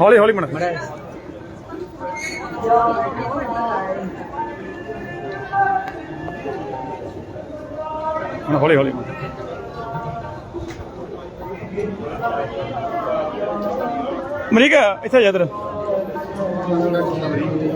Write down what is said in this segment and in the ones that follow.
ਹੌਲੀ ਹੌਲੀ ਮਣ ਹੌਲੀ ਹੌਲੀ ਮਣ ਮਰੀਕ ਇੱਥੇ ਜਾ ਇਧਰ।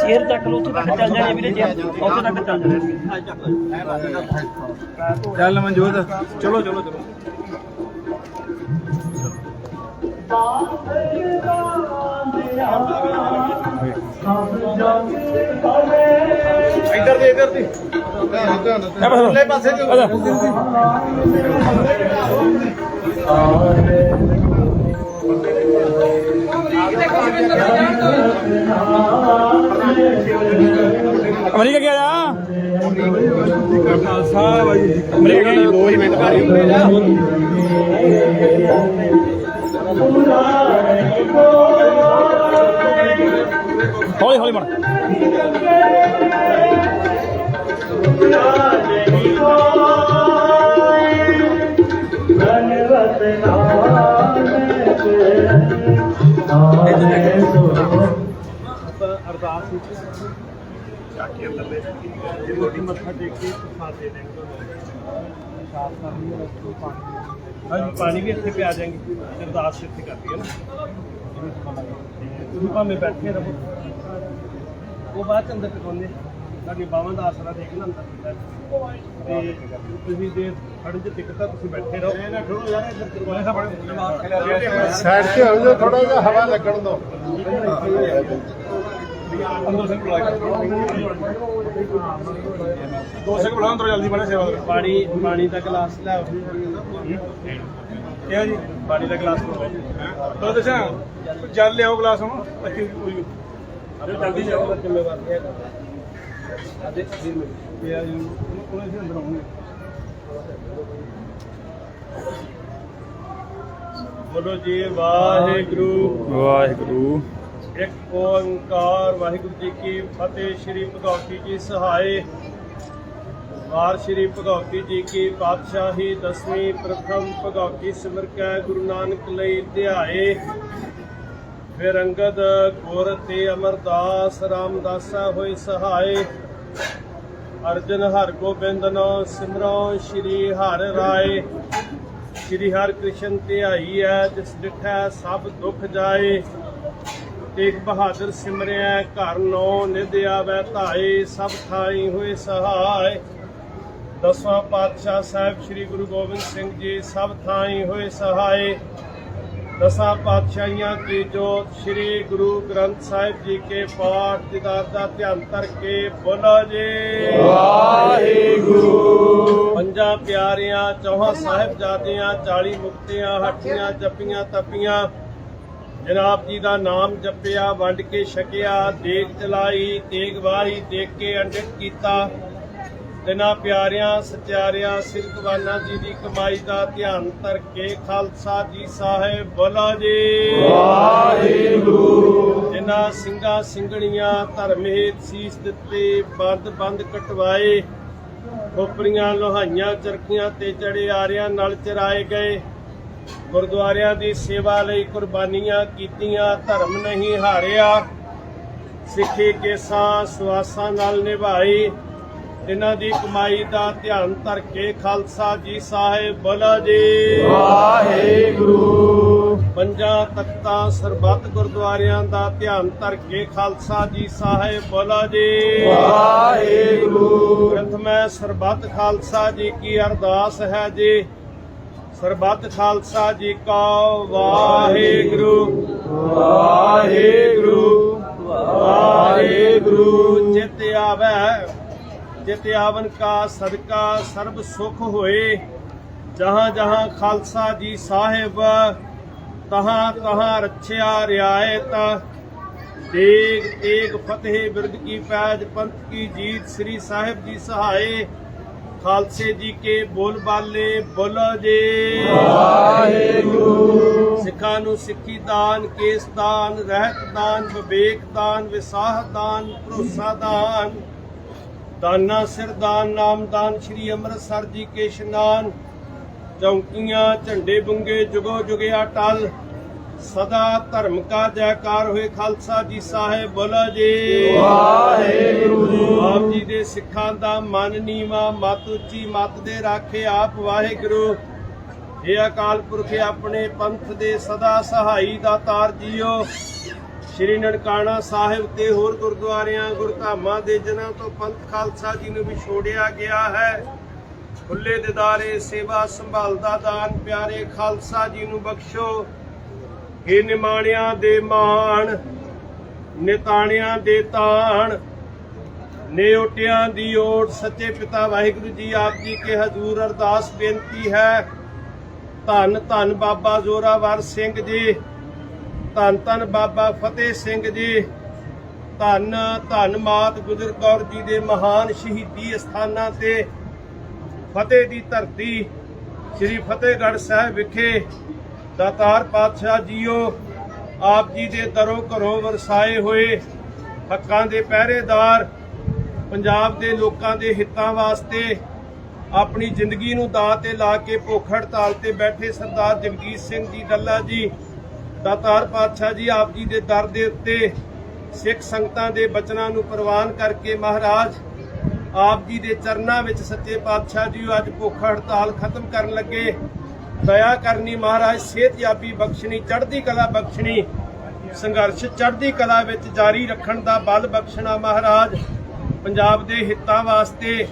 ਚੇਅਰ ਚੱਕ ਲਓ ਉੱਥੇ ਤੱਕ ਚੱਲ ਜਾਣੀ ਵੀਰੇ ਜੇ। ਉੱਥੇ ਤੱਕ ਚੱਲ ਜਾਣੀ। ਚੱਲ ਮਨਜੋਤ ਚਲੋ ਚਲੋ ਚਲੋ। ਇੱਧਰ ਦੇ ਇੱਧਰ ਦੀ। ਲੈ ਪਾਸੇ ਅਮਰੀਕਾ ਹੌਲੀ ਹੌਲੀ ਮਣ ਅਰਦਾਸ ਵਿੱਚ ਚਾਕੇ ਅੰਦਰ ਲੈ ਜੇ ਰੋਟੀ ਮੱਥਾ ਟੇਕ ਕੇ ਪ੍ਰਸਾਦ ਦੇ ਦੇਣਗੇ ਪ੍ਰਸਾਦ ਕਰਨੀ ਹੈ ਰੱਖੋ ਪਾਣੀ ਹਾਂਜੀ ਪਾਣੀ ਵੀ ਇੱਥੇ ਪਿਆ ਜਾਏਗੀ ਅਰਦਾਸ ਇੱਥੇ ਕਰਦੀ ਹੈ ਨਾ ਤੇ ਤੁਸੀਂ ਭਾਵੇਂ ਬੈਠੇ ਰਹੋ ਉਹ ਬਾਅਦ ਚ ਅੰਦਰ ਟਿਕਾਉਂਦੇ ਤੁਹਾਡੀ ਬਾਵਾਂ ਦਾ ਆਸਰਾ ਦੇਖ ਨਾ ਅੰਦਰ ਤੇ ਤੁਸੀਂ ਜੇ ਖੜੇ ਚ ਟਿਕਟਾ ਤੁਸੀਂ ਬੈਠੇ ਰਹੋ। ਇਹ ਨਾ ਖੜੋ ਯਾਰ ਇੱਧਰ ਕਰਵਾਏ ਸਾ ਸਾਈਡ ਤੇ ਹੋ ਜਾਓ ਥੋੜਾ ਜਿਹਾ ਹਵਾ ਲੱਗਣ ਦਿਓ। ਅੰਦਰ ਸੇ ਬੁਲਾ ਕੇ ਦੋ ਸੈਕਿੰਡ ਬੁਲਾ ਅੰਦਰ ਜਲਦੀ ਬਣੇ ਸੇਵਾ ਪਾਣੀ ਪਾਣੀ ਦਾ ਗਲਾਸ ਲਿਆਓ ਕਿਹਾ ਜੀ? ਪਾਣੀ ਦਾ ਗਲਾਸ ਲਓ ਤੋ ਦੱਸਾਂ ਜਲ ਲਿਆਓ ਗਲਾਸ ਹੁਣ। ਅੱਛੀ ਜਲਦੀ ਜਾਓ। ਜ਼ਿੰਮੇਵਾਰ ਨਹੀਂ ਹੈਗਾ। ਅਜੇ ਵੀਰ ਮਿੰਟ ਪਿਆ ਜੀ ਉਹਨੇ ਸੀ ਅੰਦਰ ਆਉਣਗੇ ਬੋਲੋ ਜੀ ਵਾਹਿਗੁਰੂ। ਵਾਹਿਗੁਰੂ। ਇੱਕ ਓੰਕਾਰ ਵਾਹਿਗੁਰੂ ਜੀ ਕੀ ਫਤਿਹ ਸ੍ਰੀ ਭਗਵਤੀ ਜੀ ਸਹਾਏ। ਵਾਰ ਸ੍ਰੀ ਭਗਵਤੀ ਜੀ ਕੀ ਪਾਤਸ਼ਾਹੀ ਦਸਵੀਂ ਪ੍ਰਥਮ ਭਗਵਤੀ ਸਿਮਰ ਕੈ ਗੁਰੂ ਨਾਨਕ ਲਈ ਧਿਆਏ। ਫਿਰ ਅੰਗਦ ਗੁਰ ਤੇ ਅਮਰਦਾਸ ਰਾਮਦਾਸਾ ਹੋਏ ਸਹਾਏ। ਅਰਜਨ ਹਰ ਗੋਬਿੰਦ ਨੋ ਸਿਮਰੋ ਸ੍ਰੀ ਹਰਿ ਰਾਏ। ਸ੍ਰੀ ਹਰਿ ਕ੍ਰਿਸ਼ਨ ਧਿਆਈ ਹੈ ਜਿਸ ਡਿਠੈ ਸਭ ਦੁੱਖ ਜਾਏ। ਤੇਗ ਬਹਾਦਰ ਸਿਮਰਿਆ ਘਰ ਨੋ ਨਿਧ ਆਵੈ ਧਾਏ, ਸਭ ਥਾਈ ਹੋਏ ਸਹਾਇ ਦਸਵਾਂ ਪਾਤਸ਼ਾਹ ਸਾਹਿਬ ਸ੍ਰੀ ਗੁਰੂ ਗੋਬਿੰਦ ਸਿੰਘ ਜੀ, ਸਭ ਥਾਈ ਹੋਏ ਸਹਾਇ ਦਸਾਂ ਪਾਤਸ਼ਾਹੀਆਂ ਕੀ ਜੋਤ ਸ੍ਰੀ ਗੁਰੂ ਗ੍ਰੰਥ ਸਾਹਿਬ ਜੀ ਕੇ ਪਾਠ ਦਿਦਾਰ ਦਾ ਧਿਆਨ ਧਰ ਕੇ ਬੋਲੋ ਜੀ। ਵਾਹਿਗੁਰੂ। ਪੰਜਾਂ ਪਿਆਰਿਆਂ ਚੌਹਾਂ ਸਾਹਿਬਜ਼ਾਦਿਆਂ 40 ਮੁਕਤਿਆਂ ਹੱਟੀਆਂ ਜੱਪੀਆਂ ਤਪੀਆਂ ਜਨਾਬ ਜੀ ਦਾ ਨਾਮ ਜਪਿਆ ਵੰਡ ਕੇ ਛਕਿਆ ਦੇਗ ਚਲਾਈ ਤੇਗ ਦੇਖ ਕੇ ਅੰਡਿਤ ਕੀਤਾ। ਤਿਨਾਂ ਪਿਆਰਿਆਂ ਸਚਿਆਰਿਆਂ ਸਿਰਕਵਾਨਾ ਜੀ ਦੀ ਕਮਾਈ ਦਾ ਧਿਆਨ ਧਰ ਕੇ ਖਾਲਸਾ ਜੀ ਸਾਹਿਬ ਬੋਲਾ ਜੀ। ਵਾਹਿਗੁਰੂ। ਜਿਨ੍ਹਾਂ ਸਿੰਘਾਂ ਸਿੰਘਣੀਆਂ ਧਰਮੇਤ ਸੀਸ ਦਿੱਤੇ ਬੰਦ ਬੰਦ ਕਟਵਾਏ ਖੋਪਰੀਆਂ ਲੋਹਾਈਆਂ ਚਰਖੀਆਂ ਤੇ ਚੜੇ ਆਰਿਆਂ ਨਾਲ ਚਰਾਏ ਗਏ। ਗੁਰਦੁਆਰਿਆਂ ਦੀ ਸੇਵਾ ਲਈ ਕੁਰਬਾਨੀਆਂ ਕੀਤੀਆਂ ਧਰਮ ਨਹੀਂ ਹਾਰਿਆ। ਸਿੱਖੀ ਕੇਸਾਂ ਸਵਾਸਾਂ ਨਾਲ ਨਿਭਾਈ ਇਹਨਾਂ ਦੀ ਕਮਾਈ ਦਾ ਧਿਆਨ ਧਰ ਕੇ ਖਾਲਸਾ ਜੀ ਸਾਹਿਬ ਬੋਲਾ ਜੀ। ਵਾਹਿਗੁਰੂ। ਪੰਜਾਂ ਤਖਤਾਂ ਸਰਬੱਤ ਗੁਰਦੁਆਰਿਆਂ ਦਾ ਧਿਆਨ ਧਰ ਕੇ ਖਾਲਸਾ ਜੀ ਸਾਹਿਬ ਬੋਲਾ ਜੀ। ਵਾਹਿਗੁਰੂ। ਪ੍ਰਥਮੈ ਸਰਬੱਤ ਖਾਲਸਾ ਜੀ ਕੀ ਅਰਦਾਸ ਹੈ ਜੀ। ਸਰਬੱਤ ਖਾਲਸਾ ਜੀ ਕਾ ਵਾਹਿਗੁਰੂ। ਵਾਹਿਗੁਰੂ। ਆਵਨ ਕਾ ਸਦਕਾ ਸਰਬ ਸੁਖ ਹੋਏ। ਜਹਾਂ ਜਹਾਂ ਖਾਲਸਾ ਜੀ ਸਾਹਿਬ ਤਹਾਂ ਤਹਾਂ ਰੱਛਿਆ ਰਿਆਇਤ ਦੇਗ ਤੇਗ ਫਤਿਹ ਬਿਰਦ ਕੀ ਪੈਜ ਪੰਥ ਕੀ ਜੀਤ ਸ੍ਰੀ ਸਾਹਿਬ ਜੀ ਸਹਾਏ। ਖਾਲਸੇ ਜੀ ਕੇ ਬੋਲ ਬਾਲੇ ਬੋਲੋ ਜੀ। ਵਾਹਿਗੁਰੂ। ਸਿੱਖਾਂ ਨੂੰ ਸਿੱਖੀ ਦਾਨ ਕੇਸ ਦਾਨ ਰਹਿਤ ਦਾਨ ਵਿਵੇਕ ਦਾਨ ਵਿਸਾਹ ਦਾਨ ਭਰੋਸਾ ਦਾਨ। ਦਾਨਾ ਸਿਰ ਦਾਨ ਨਾਮ ਦਾਨ ਸ੍ਰੀ ਅੰਮ੍ਰਿਤਸਰ ਜੀ ਕੇ ਇਸ਼ਨਾਨ। ਚੌਂਕੀਆਂ ਝੰਡੇ ਬੁੰਗੇ ਜੁਗੋ ਜੁਗਿਆ ਟਲ। ਸਦਾ ਧਰਮ ਕਾ ਜੈਕਾਰ ਹੋਏ ਖਾਲਸਾ ਜੀ ਸਾਹਿਬ ਬੋਲੋ ਜੀ। ਵਾਹਿਗੁਰੂ ਜੀ। ਆਪ ਜੀ ਦੇ ਸਿੱਖਾਂ ਦਾ ਮਨ ਨੀਵਾ ਮਤ ਉੱਚੀ ਮਤ ਦੇ ਰਾਖੇ ਆਪ ਵਾਹਿਗੁਰੂ। ਇਹ ਅਕਾਲ ਪੁਰਖ ਆਪਣੇ ਪੰਥ ਦੇ ਸਦਾ ਸਹਾਈ ਦਾ ਤਾਰ ਜੀਓ। ਸ਼੍ਰੀ ਨਨਕਾਣਾ ਸਾਹਿਬ ਤੇ ਹੋਰ ਗੁਰਦੁਆਰਿਆਂ, ਗੁਰਧਾਮਾਂ ਦੇ ਜਨਾਂ ਤੋਂ ਪੰਥ ਖਾਲਸਾ ਜੀ ਨੂੰ ਵਿਛੋੜਿਆ ਗਿਆ ਹੈ। ਖੁੱਲੇ ਦਿਦਾਰੇ ਸੇਵਾ ਸੰਭਾਲਦਾ ਦਾਨ ਪਿਆਰੇ ਖਾਲਸਾ ਜੀ ਨੂੰ ਬਖਸ਼ੋ। ਇਹ ਨਿਮਾਣਿਆਂ ਦੇ ਮਾਣ, ਨਿਤਾਣਿਆਂ ਦੇ ਤਾਣ, ਨਿਉਟਿਆਂ ਦੀ ਓਟ ਸੱਚੇ ਪਿਤਾ ਵਾਹਿਗੁਰੂ ਜੀ ਆਪ ਜੀ ਕੇ ਹਜ਼ੂਰ ਅਰਦਾਸ ਬੇਨਤੀ ਹੈ। ਧੰਨ ਧੰਨ ਬਾਬਾ ਜ਼ੋਰਾਵਰ ਸਿੰਘ ਜੀ। ਧੰਨ ਧੰਨ ਬਾਬਾ ਫਤਿਹ ਸਿੰਘ ਜੀ। ਧੰਨ ਧੰਨ ਮਾਤ ਗੁਜਰ ਕੌਰ ਜੀ ਦੇ ਮਹਾਨ ਸ਼ਹੀਦੀ ਸਥਾਨਾਂ ਤੇ ਫਤਿਹ ਦੀ ਧਰਤੀ, ਸ੍ਰੀ ਫਤਿਹਗੜ੍ਹ ਸਾਹਿਬ ਵਿਖੇ ਦਾਤਾਰ ਪਾਤਸ਼ਾਹ ਜੀਓ, ਆਪ ਜੀ ਦੇ ਦਰੋ ਘਰੋਂ ਵਰਸਾਏ ਹੋਏ ਹੱਕਾਂ ਦੇ ਪਹਿਰੇਦਾਰ, ਪੰਜਾਬ ਦੇ ਲੋਕਾਂ ਦੇ ਹਿੱਤਾਂ ਵਾਸਤੇ ਆਪਣੀ ਜ਼ਿੰਦਗੀ ਨੂੰ ਦਾਅ ਤੇ ਲਾ ਕੇ ਭੁੱਖ ਹੜਤਾਲ ਤੇ ਬੈਠੇ ਸਰਦਾਰ ਜਗਜੀਤ ਸਿੰਘ ਜੀ ਡੱਲਾ ਜੀ ਦਾਤਾਰ ਪਾਤਸ਼ਾਹ ਜੀ, ਆਪ ਜੀ ਦੇ ਦਰ ਦੇ ਉੱਤੇ ਸਿੱਖ ਸੰਗਤਾਂ ਦੇ ਬਚਨਾਂ ਨੂੰ ਪ੍ਰਵਾਨ ਕਰਕੇ ਮਹਾਰਾਜ ਆਪ ਜੀ ਦੇ ਚਰਨਾਂ ਵਿੱਚ ਸੱਚੇ ਪਾਤਸ਼ਾਹ ਜੀ ਅੱਜ ਭੁੱਖ ਹੜਤਾਲ ਖਤਮ ਕਰਨ ਲੱਗੇ। ਦਇਆ ਕਰਨੀ ਮਹਾਰਾਜ ਸਿਹਤਯਾਬੀ ਬਖਸ਼ਣੀ, ਚੜ੍ਹਦੀ ਕਲਾ ਬਖਸ਼ਣੀ, ਸੰਘਰਸ਼ ਚੜ੍ਹਦੀ ਕਲਾ ਵਿੱਚ ਜਾਰੀ ਰੱਖਣ ਦਾ ਬਲ ਬਖਸ਼ਣਾ ਮਹਾਰਾਜ। ਪੰਜਾਬ ਦੇ ਹਿੱਤਾਂ ਵਾਸਤੇ,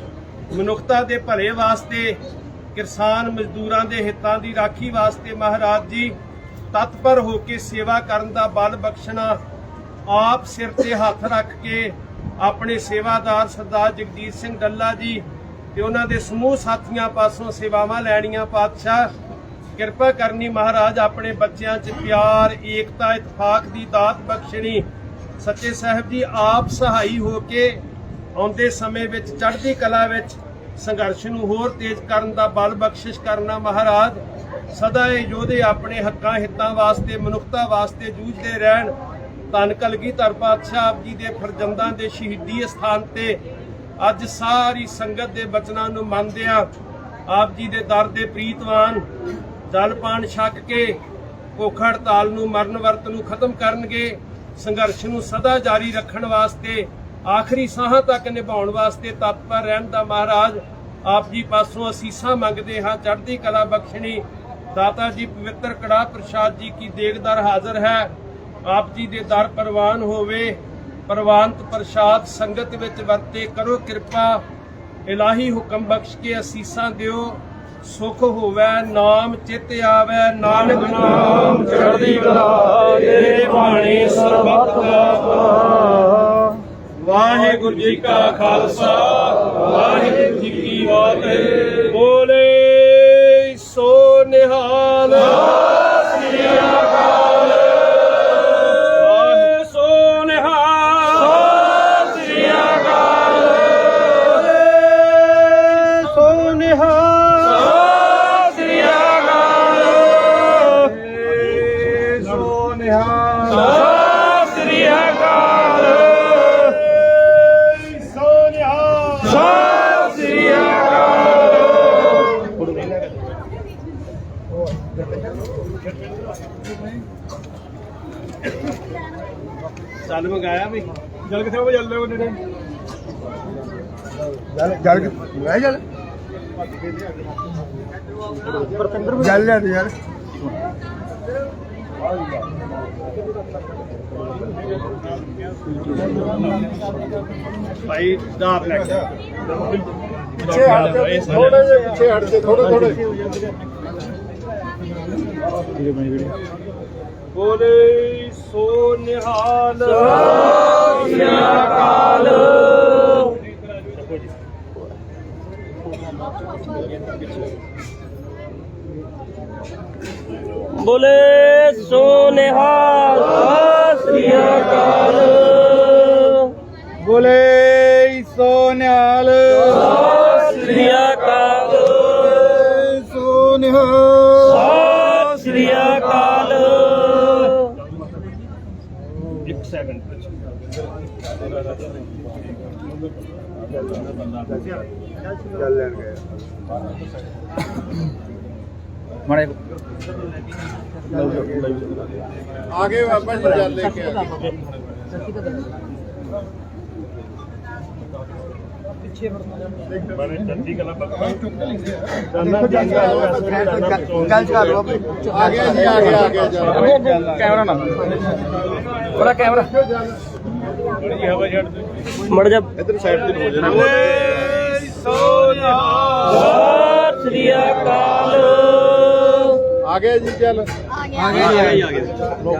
ਮਨੁੱਖਤਾ ਦੇ ਭਲੇ ਵਾਸਤੇ, ਕਿਸਾਨ ਮਜ਼ਦੂਰਾਂ ਦੇ ਹਿੱਤਾਂ ਦੀ ਰਾਖੀ ਵਾਸਤੇ ਮਹਾਰਾਜ ਜੀ ਤਤਪਰ ਹੋ ਕੇ ਸੇਵਾ ਕਰਨ ਦਾ ਬਲ ਬਖਸ਼ਣਾ, ਆਪ ਸਿਰ ਤੇ ਹੱਥ ਰੱਖ ਕੇ ਆਪਣੇ ਸੇਵਾਦਾਰ ਸਰਦਾਰ ਜਗਜੀਤ ਸਿੰਘ ਡੱਲਾ ਜੀ ਤੇ ਉਹਨਾਂ ਦੇ ਸਮੂਹ ਸਾਥੀਆਂ ਪਾਸੋਂ ਸੇਵਾਵਾਂ ਲੈਣੀਆਂ ਪਾਤਸ਼ਾਹ। ਕਿਰਪਾ ਕਰਨੀ ਮਹਾਰਾਜ ਆਪਣੇ ਬੱਚਿਆਂ 'ਚ ਪਿਆਰ, ਏਕਤਾ, ਇਤਫਾਕ ਦੀ ਦਾਤ ਬਖਸ਼ਣੀ। ਸੱਚੇ ਸਾਹਿਬ ਜੀ, ਆਪ ਸਹਾਈ ਹੋ ਕੇ ਆਉਂਦੇ ਸਮੇਂ ਵਿੱਚ, ਚੜ੍ਹਦੀ ਕਲਾ ਵਿੱਚ ਸੰਘਰਸ਼ ਨੂੰ ਹੋਰ ਤੇਜ਼ ਕਰਨ ਦਾ ਬਲ ਬਖਸ਼ਿਸ਼ ਕਰਨਾ ਮਹਾਰਾਜ। ਸਦਾ ਇਹ ਯੋਧੇ ਆਪਣੇ ਹੱਕਾਂ, ਹਿੱਤਾਂ ਵਾਸਤੇ, ਮਨੁੱਖਤਾ ਵਾਸਤੇ ਜੂਝਦੇ ਰਹਿਣ। ਧੰਨ ਕਲਗੀਧਰ ਪਾਤਸ਼ਾਹ ਆਪ ਜੀ ਦੇ ਫਰਜ਼ੰਦਾਂ ਦੇ ਸ਼ਹੀਦੀ ਸਥਾਨ ਤੇ ਅੱਜ ਸਾਰੀ ਸੰਗਤ ਦੇ ਬਚਨਾਂ ਨੂੰ ਮੰਨਦਿਆਂ ਆਪ ਜੀ ਦੇ ਦਰ ਦੇ ਪ੍ਰੀਤਵਾਨ ਜਲ ਪਾਣ ਛਕ ਕੇ ਭੁੱਖ ਹੜਤਾਲ ਨੂੰ, ਮਰਨ ਵਰਤ ਨੂੰ ਖਤਮ ਕਰਨਗੇ। ਸੰਘਰਸ਼ ਨੂੰ ਸਦਾ ਜਾਰੀ ਰੱਖਣ ਵਾਸਤੇ, ਆਖਰੀ ਸਾਹਾਂ ਤੱਕ ਨਿਭਾਉਣ ਵਾਸਤੇ ਤਤਪਰ ਰਹਿਣ ਦਾ ਮਹਾਰਾਜ ਆਪ ਜੀ ਪਾਸੋਂ ਅਸੀਸਾਂ ਮੰਗਦੇ ਹਾਂ। ਚੜ੍ਹਦੀ ਕਲਾ ਬਖਸ਼ਣੀ। ਦਾਤਾ ਜੀ ਪਵਿੱਤਰ ਕੜਾ ਪ੍ਰਸ਼ਾਦ ਜੀ ਕੀ ਦੇਗਦਰ ਹਾਜ਼ਰ ਹੈ, ਆਪ ਜੀ ਦੇ ਦਰ ਪ੍ਰਵਾਨ ਹੋਵੇ, ਪ੍ਰਵਾਨਤ ਪ੍ਰਸ਼ਾਦ ਸੰਗਤ ਵਿੱਚ ਵਰਤੇ ਕਰੋ ਕਿਰਪਾ, ਇਲਾਹੀ ਹੁਕਮ ਬਖਸ਼ ਕੇ ਅਸੀਸਾਂ ਦਿਓ, ਸੁਖ ਹੋਵੇ, ਨਾਮ ਚਿਤ ਆਵੇ, ਨਾਨਕ ਨਾਮ ਚੜ੍ਹਦੀ ਕਲਾ ਤੇਰੇ ਬਾਣੀ ਸਰਬੱਤ ਵਾਹਿਗੁਰੂ ਜੀ ਕਾ ਖਾਲਸਾ, ਵਾਹਿਗੁਰੂ ਜੀ ਕੀ ਫਤਿਹ। ਸੋ ਚੱਲ ਮੰਗਾਇਆ ਵੀ ਜਲ ਕਿੱਥੇ ਹੋ ਜਲ ਲਿਓ ਨੇੜੇ ਜਲ ਜਲ ਲੈ ਜਲ? ਜਲ ਲੈ ਯਾਰ। ਭਾਈ ਦਾਬ ਲੈ ਕੇ। ਪਿੱਛੇ ਹਟ ਕੇ ਥੋੜੇ ਜਿਹਾ ਪਿੱਛੇ ਹਟ ਕੇ ਥੋੜੇ ਥੋੜੇ ਬੋਲੇ। ਸੋ ਨਿਹਾਲ। ਬੋਲੇ। ਸੈਕਿੰਡ ਜਲ ਲੈਣ ਗਏ। ਆਗੇ ਬਾਬਾ ਜੀ ਜਲ ਲੈ ਕੇ ਆ ਬਣੇ ਚੰਗੀ ਗੱਲਾਂ ਗੱਲ ਕਰ ਲੋ ਆ ਗਿਆ ਜੀ ਆ ਗਿਆ ਆ ਗਿਆ। ਕੈਮਰਾ ਨਾ ਬੜਾ ਕੈਮਰਾ। ਬੜੀ ਹਵਾ ਛੱਡ ਮੜ ਜਾ। ਇਧਰ ਸਾਈਡ ਤੇ ਹੋ ਜਾਣਾ ਬੋਲੇ ਸੋ ਨਿਹਾਲ ਸ੍ਰੀ ਅਕਾਲ। ਆ ਗਿਆ ਜੀ ਜਲ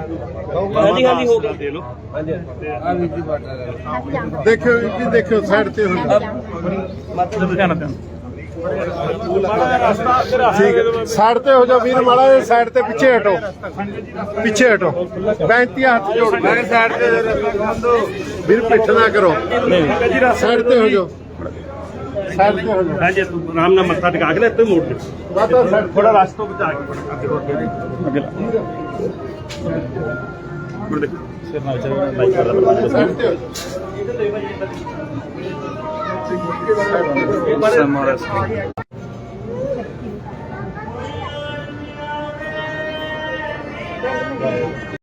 ਹਾਂਜੀ ਹਾਂਜੀ ਹੋ ਗਿਆ ਦੇ ਲੋ ਦੇਖਿਓ ਜੀ ਦੇਖਿਓ ਸਾਈਡ ਤੇ ਹੋ ਜਾਓ। ਠੀਕ ਹੈ। ਸਾਈਡ ਤੇ ਹੋ ਜਾਓ ਵੀਰ ਮਾੜਾ ਸਾਈਡ ਤੇ ਪਿੱਛੇ ਹਟੋ। ਪਿੱਛੇ ਹਟੋ। ਬੈਂਤੀ ਹੱਥ ਜੋੜ ਕੇ। ਸਾਈਡ ਤੇ ਵੀਰ ਪਿੱਠ ਨਾ ਕਰੋ। ਸਾਈਡ ਤੇ ਹੋ ਜਾਓ। ਸਾਈਡ ਤੇ ਹੋ ਜਾਓ ਹਾਂਜੀ ਤੂੰ ਆਰਾਮ ਨਾਲ ਮੱਥਾ ਟਿਕਾ ਕੇ ਨਾ ਇੱਥੇ ਮੋੜ ਦੇ ਬਾਬਾ ਸਾਈਡ ਥੋੜਾ ਰਸਤੋਂ ਬਚਾ ਕੇ ਅੱਗੇ ਹੋਰ ਅੱਗੇ ਲਾ। ਮੁੜ ਦੇ ਸਿਰ ਨਾਲ ਚੱਲ ਲਾਈਕ ਕਰ ਲੈ ਸਾਈਡ ਤੇ ਹੋ ਜਾਓ